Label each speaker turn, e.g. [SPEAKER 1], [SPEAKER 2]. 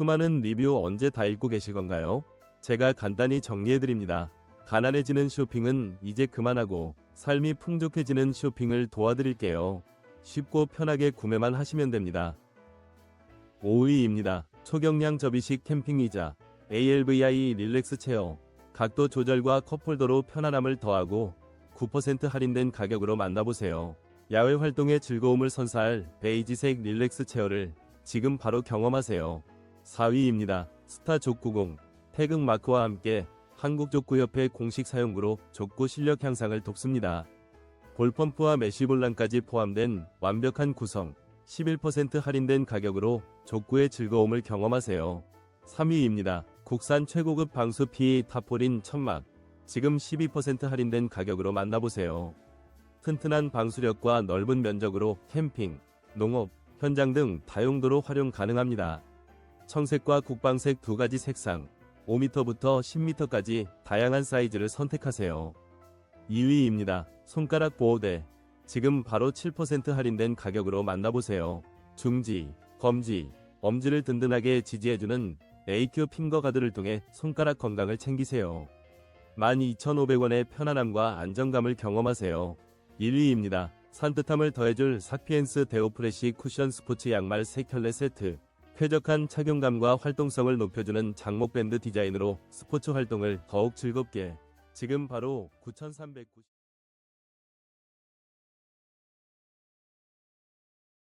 [SPEAKER 1] 수많은 리뷰 언제 다 읽고 계실 건가요? 제가 간단히 정리해드립니다. 가난해지는 쇼핑은 이제 그만하고 삶이 풍족해지는 쇼핑을 도와드릴게요. 쉽고 편하게 구매만 하시면 됩니다. 5위입니다. 초경량 접이식 캠핑 의자 ALVI 릴렉스 체어 각도 조절과 컵홀더로 편안함을 더하고 9% 할인된 가격으로 만나보세요. 야외 활동의 즐거움을 선사할 베이지색 릴렉스 체어를 지금 바로 경험하세요. 4위입니다. 스타 족구공 태극 마크와 함께 한국족구협회 공식 사용구로 족구 실력 향상을 돕습니다. 볼펌프와 메쉬볼란까지 포함된 완벽한 구성 11% 할인된 가격으로 족구의 즐거움을 경험하세요. 3위입니다. 국산 최고급 방수 PE 타폴인 천막 지금 12% 할인된 가격으로 만나보세요. 튼튼한 방수력과 넓은 면적으로 캠핑, 농업, 현장 등 다용도로 활용 가능합니다. 청색과 국방색 두 가지 색상, 5m부터 10m까지 다양한 사이즈를 선택하세요. 2위입니다. 손가락 보호대. 지금 바로 7% 할인된 가격으로 만나보세요. 중지, 검지, 엄지를 든든하게 지지해주는 AQ 핑거 가드를 통해 손가락 건강을 챙기세요. 12,500원의 편안함과 안정감을 경험하세요. 1위입니다. 산뜻함을 더해줄 사피엔스 데오프레시 쿠션 스포츠 양말 3켤레 세트. 쾌적한 착용감과 활동성을 높여주는 장목 밴드 디자인으로 스포츠 활동을 더욱 즐겁게. 지금 바로 9,390